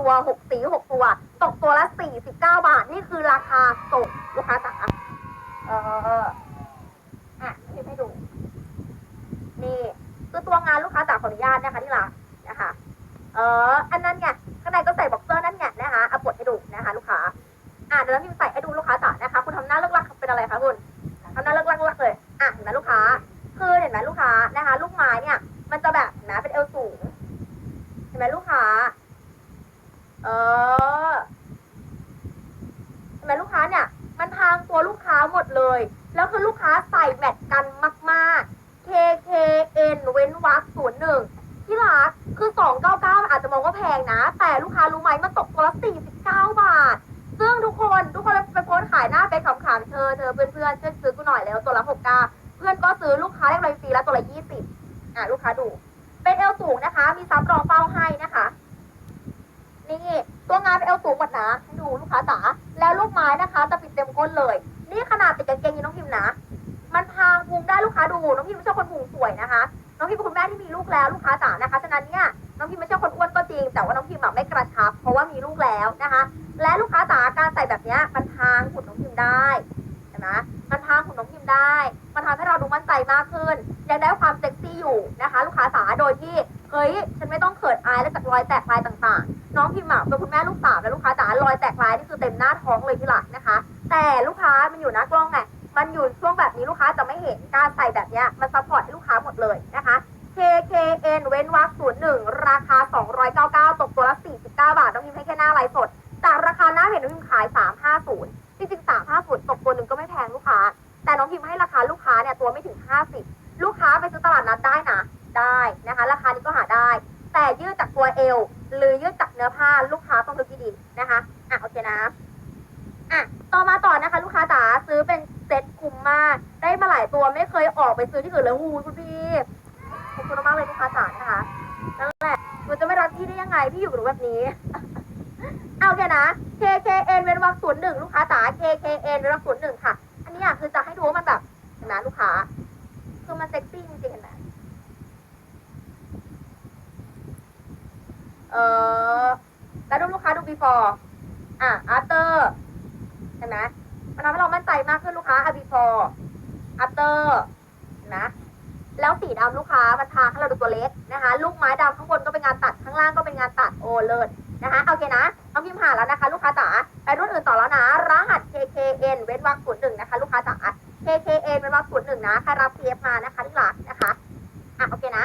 ตัวหกสีหกตัว ตกตัวละสี่สิบเก้าบาท นี่คือราคาส่งลูกค้าจ๋าเอออะพิมพ์ให้ดู นี่คือตัวงานลูกค้าจ๋าขออนุญาตนะคะที่รักนะคะ เออ อันนั้นไงข้างในก็ใส่บ็อกเซอร์นั่นไงนะคะเอาปลดให้ดูนะคะ ลูกค้า อะเดี๋ยวเราพิมใส่ให้ดูลูกค้าจ๋านะคะ คุณทำหน้าเลิกลักเป็นอะไรคะคุณทำหน้าเลิกลักเลิกเลยอะเห็นไหมลูกค้า คือเห็นไหมลูกค้านะคะ ลูกไม้เนี่ย มันจะแบบนะเป็นเอวสูงเห็นไหมลูกค้า เออเห็นไหมลูกค้าเนี่ย มันทางตัวลูกค้าหมดเลย แล้วคือลูกค้าใส่แมทกันมาก ๆ KKN เว้นวรรคศูนย์หนึ่งที่รักคือ299อาจจะมองว่าแพงนะ แต่ลูกค้ารู้ไหมมันตกตัวละ49บาท ซึ่งทุกคนทุกคนไปโพสขายหน้าเฟซขำๆเธอเธอเพื่อนๆช่วยซื้อกูหน่อยแล้วตัวละ69เพื่อนก็ซื้อลูกค้าได้เลยฟรีแล้วตัวละ20อะลูกค้าดู เป็นเอวสูงนะคะ มีซับรองเป้าให้นะคะ นี่ ตัวงานเป็นเอวสูงหมดนะให้ดูลูกค้าจ๋าแล้วลูกไม้นะคะจะปิดเต็มก้นเลย นี่ขนาดติดกางเกงยีนน้องพิมนะ มันพรางพุงได้ลูกค้าดูน้องพิมไม่ใช่คนพุงสวยนะคะ น้องพิมเป็นคุณแม่ที่มีลูกแล้วลูกค้าจ๋านะคะฉะนั้นเนี่ยน้องพิมไม่ใช่คนอ้วนก็จริง แต่ว่าน้องพิมแบบไม่กระชับ เพราะว่ามีลูกแล้วนะคะ และลูกค้าจ๋าการใส่แบบนี้มันพรางหุ่นน้องพิมได้เห็นไหมมันพรางหุ่นน้องพิมได้มันทำให้เราดูมั่นใจมากขึ้น ยังได้ความเซ็กซี่อยู่นะคะ ลูกค้าจ๋าโดยที่เฮ้ย ไม่ต้องเขินอายและจากรอยแตกลายต่างๆ น้องพิมพ์อะเป็นคุณแม่ลูกสาวและลูกค้าจ๋ารอยแตกลายนี่คือเต็มหน้าท้องเลยที่หลักนะคะ แต่ลูกค้ามันอยู่หน้ากล้องไงมันอยู่ช่วงแบบนี้ลูกค้าจะไม่เห็นการใส่แบบเนี้ยมันซัพพอร์ตให้ลูกค้าหมดเลยนะคะ KKN เว้นวรรคศูนย์หนึ่งราคา 299 ตกตัวละ 49 บาทต้องพิมพ์ให้แค่หน้าไลฟ์สด จากราคาหน้าเพจน้องพิมพ์ขาย 350 จริงๆ 350 ตกตัวหนึ่งก็ไม่แพงลูกค้า แต่น้องพิมพ์ให้ราคาลูกค้าเนี่ยตัวไม่ถึง 50 ลูกค้าไปซื้อตลาดนัดได้นะ ได้นะคะ ราคานี้ก็หาได้ แต่ยื วหรือยืดจากเนื้อผ้าลูกค้าต้องดูดีๆนะคะอะโอเคนะอะต่อมาต่อนะคะ ลูกค้าจ๋าซื้อเป็นเซ็ตคุ้มมาก ได้มาหลายตัวไม่เคยออกไปซื้อที่อื่นเลยหูคุณพี่ขอบคุณมากเลยลูกค้าจ๋านะคะนั่นแหละหนูจะไม่รักพี่ได้ยังไงพี่อยู่กับหนูแบบนี้ เอาโอเคนะ KKN เว้นวรรคศูนย์หนึ่งลูกค้าจ๋า KKN เว้นวรรคศูนย์หนึ่งค่ะ อันนี้อะคือจะให้ดูว่ามันแบบเห็นไหมลูกค้า คือมันเซ็กซี่จริงๆเห็นไหม เออแล้วดูลูกค้าดู before อะ after เห็นไหมมันทำให้เรามั่นใจมากขึ้นลูกค้า before after นะแล้วสีดำลูกค้ามันทาให้เราดูตัวเล็กนะคะ ลูกไม้ดำข้างบนก็เป็นงานตัดข้างล่างก็เป็นงานตัดโอเลิศนะคะโอเคนะน้องพิมพ์หาแล้วนะคะ ลูกค้าจ๋าไปรุ่นอื่นต่อแล้วนะ รหัส KKN เว้นวรรคศูนย์หนึ่งนะคะ ลูกค้าจ๋า KKN เว้นวรรคศูนย์หนึ่งนะใครรับ PF มานะคะลูกหลักนะคะอะโอเคนะ